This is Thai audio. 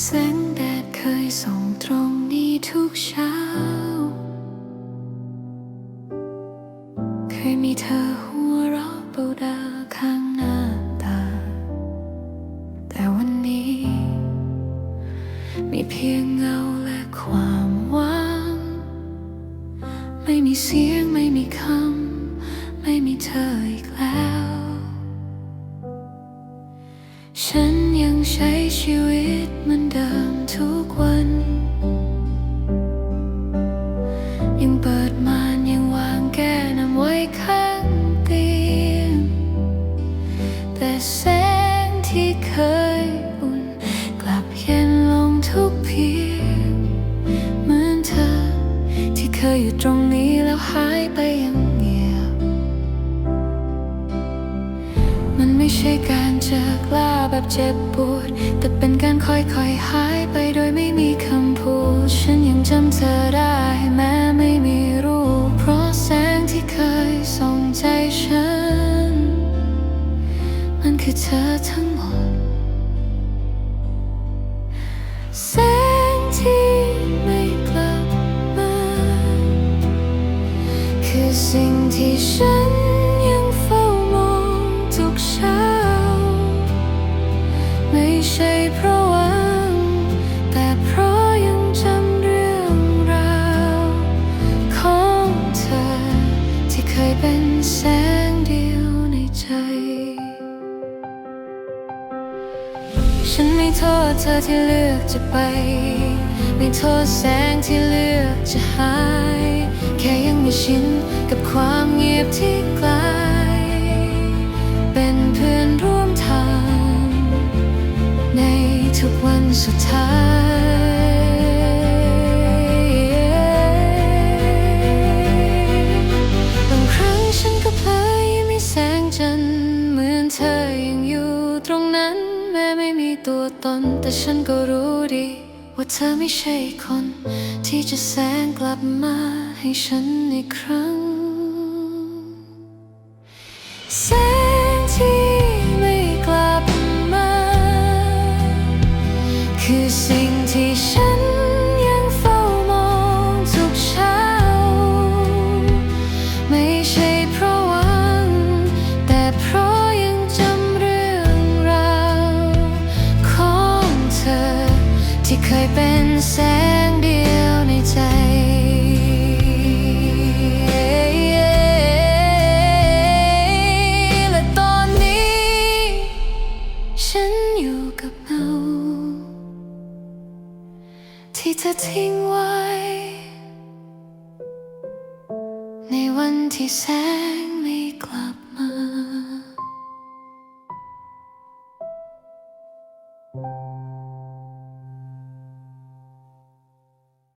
แสงแดดเคยส่องตรงนี้ทุกเช้า เคยมีเธอหัวเราะเบาดข้างหน้าตา แต่วันนี้ มีเพียงเงาและความว่งไม่มีเสียงไม่มีคำ ไม่มีเธออีกแล้ว ฉันยังใช้ชีวิตเหมือนเดิมทุกวัน ยังเปิดม่านยังวางแก้น้ำไว้ข้างเตียง แต่แสงที่เคยอุ่น กลับเย็นลงทุกเพียง เหมือนเธอที่เคยอยู่ตรงนี้แล้วหายไปอย่าง ใช่การเจอกล้าแบบเจ็บปวด แต่เป็นการค่อยๆหายไปโดยไม่มีคำพูด ฉันยังจำเธอได้แม้ไม่มีรูป เพราะแสงที่เคยส่องใจฉัน มันคือเธอทั้งหมดแสงที่ไม่กลับมา คือสิ่งที่ฉัน ใช่เพราะหวัง แต่เพราะยังจำเรื่องราวของเธอ ที่เคยเป็นแสงเดียวในใจ ฉันไม่โทษเธอที่เลือกจะไป ไม่โทษแสงที่เลือกจะหาย แค่ยังไม่ชินกับความเงียบที่ไกล ทุกวันสุดท้ายบางครั้งฉันก็เพลยยิ้มให้แสงจันทร์เหมือนเธอยังอยู่ตรงนั้น แม้ไม่มีตัวตน แต่ฉันก็รู้ดี ว่าเธอไม่ใช่คน ที่จะแสงกลับมาให้ฉันอีกครั้ง ที่เคยเป็นแสงเดียวในใจ และตอนนี้ ฉันอยู่กับเราที่เธอทิ้งไว้ ในวันที่แสงไม่กลับมา